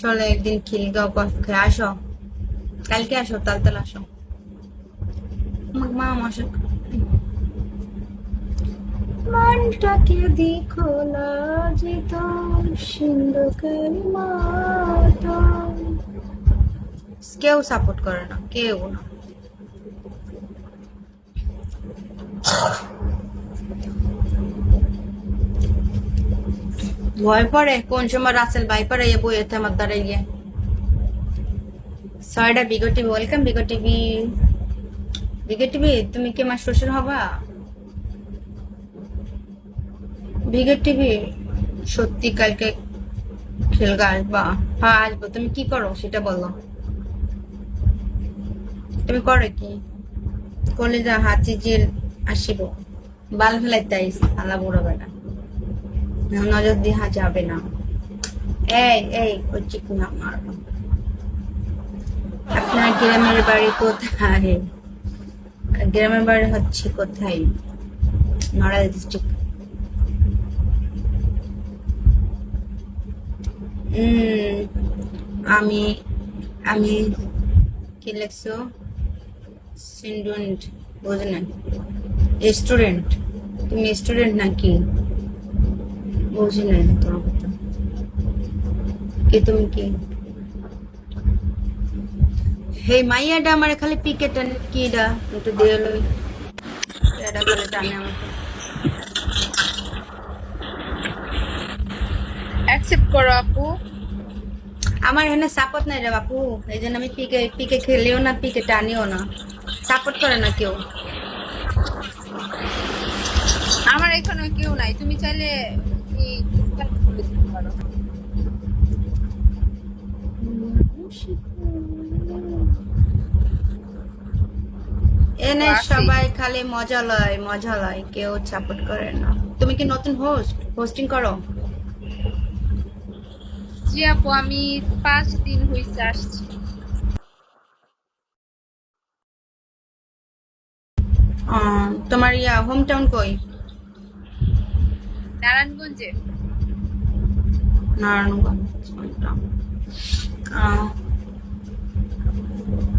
চলো একদিন খিলগাঁও কফি খেয়ে আসো। কালকে আসো তালতাল আসো। আমাকে মা মশা মনটাকে দিখোলা যেত সিন্ধুকের মতো কেউ সাপোর্ট করে না কেউ না। ভয় পড়ে? কোন সময় রাসেল ভাই পড়ে বই এতে আমার দ্বারা গিয়ে? ছয়টা Bigo TV, welcome Bigo TV. Bigo TV, তুমি কি আমার শ্বশুর হবা? বিগো টিভি, সত্যি কালকে খেলগা আসবা? হ্যাঁ আসব। তুমি কি করো সেটা বলো। তুমি করো কি? করলে যা হাতি জিল আসিব। বাল ফেলাই তাই আলা বুড়ো বেটা। নজর দেওয়া যাবে না। এই এই ওই চিকু না মারো। আপনার গ্রামের বাড়ি কোথায়? গ্রামের বাড়ি হচ্ছে কোথায়? নড়াইল ডিস্ট্রিক্ট আমি আমি কি লেখছো? স্টুডেন্ট বুঝলেন স্টুডেন্ট তুমি স্টুডেন্ট নাকি? বুঝি নাই তোমার কথা কি তুমি কি? হে মাইয়াটা আমার খালি পিকেট কিডা? একটু দিয়ে লই। এটা করে টানে আমাকে। অ্যাকসেপ্ট করো আপু। আমার এখানে সাপোর্ট নাই রে বাপু। এই জন্য আমি পিকে পিকে খেলিও না পিকে টানিও না। সাপোর্ট করে না কেউ। আমার এখানে কেউ নাই। তুমি চাইলে করে দিতে পারো এনে সবাই খালি মজা লয় মজা লয় কেউ সাপোর্ট করে না। তুমি কি নতুন হোস্ট হোস্টিং করো? জি আপু আমি পাঁচ দিন হয়েছে আসছি। তোমার ইয়া হোম টাউন কই? নারায়ণগঞ্জে? নারায়ণগঞ্জ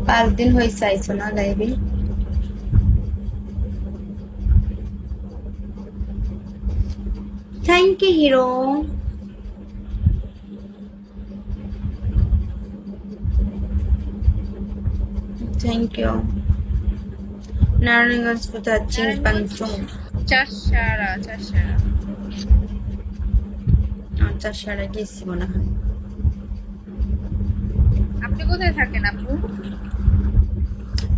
পাঁচ দিন হয়েছে আইছো না লাইভে thank you hero thank you Narayanganj কোথায়? চিংপাংচুং চারসারা চারসারা আচ্ছা সারা গেছি মনে হয়। আপনি কোথায় থাকেন আপু?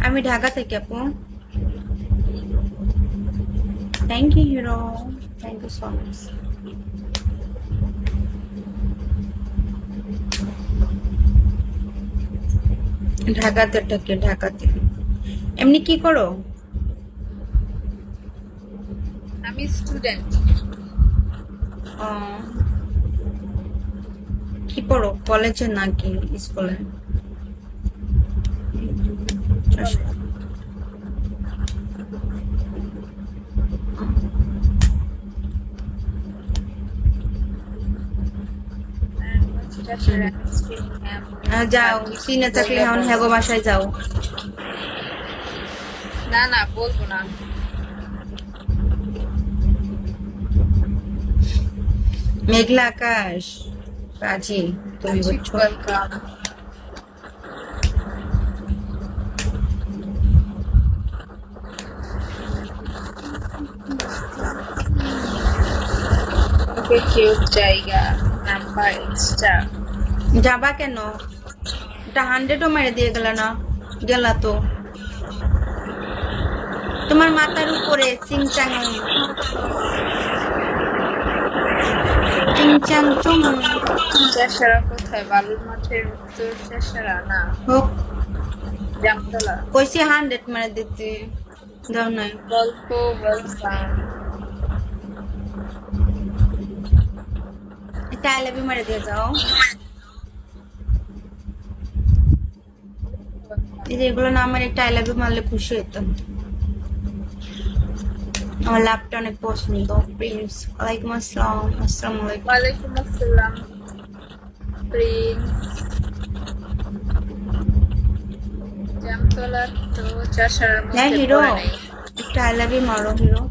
আমি ঢাকা থেকে আপু। Thank you hero thank you so much ঢাকাতে থাকে ঢাকাতে। এমনি কি করো? আমি স্টুডেন্ট কি পড়ো? কলেজে নাকি স্কুলে? আহ, যাও সিনে থাকলে এখন হ্যাগো বাসায় যাও। না না বলব না। মেঘলা আকাশ। কাজী তুমি কিউট জায়গা নাম্বার এক্সট্রা যাবা কেন? এটা হান্ড্রেডও মেরে দিয়ে গেল না? গেলা তো। তোমার মাথার উপরে চিংচাং চাষারা কোথায়? বালুর মাঠের উত্তর চাষারা? না। হোক। জামতলা? কইছি হান্ড্রেড মেরে দিতে। দাও নাই। গল্প ওয়েলকাম এটা আই লাভ ইউ মেরে দিয়ে যাও। এই যে এগুলো না আমার একটা আই লাভ ইউ মারলে খুশি হইতাম। আমার ল্যাপটা অনেক পছন্দ প্রিন্স ওয়ালাইকুম আসসালাম আসসালামু আলাইকুম ওয়ালাইকুম আসসালাম প্রিন্স জামতলা তো চাষার মধ্যে হ্যাঁ, হিরো। একটা আই লাভ ইউ মারো হিরো।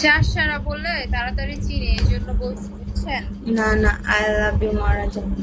চাষারা বললে তাড়াতাড়ি চিনে এই জন্য বলছি বুঝছেন? না না আই লাভ ইউ মারা যাবে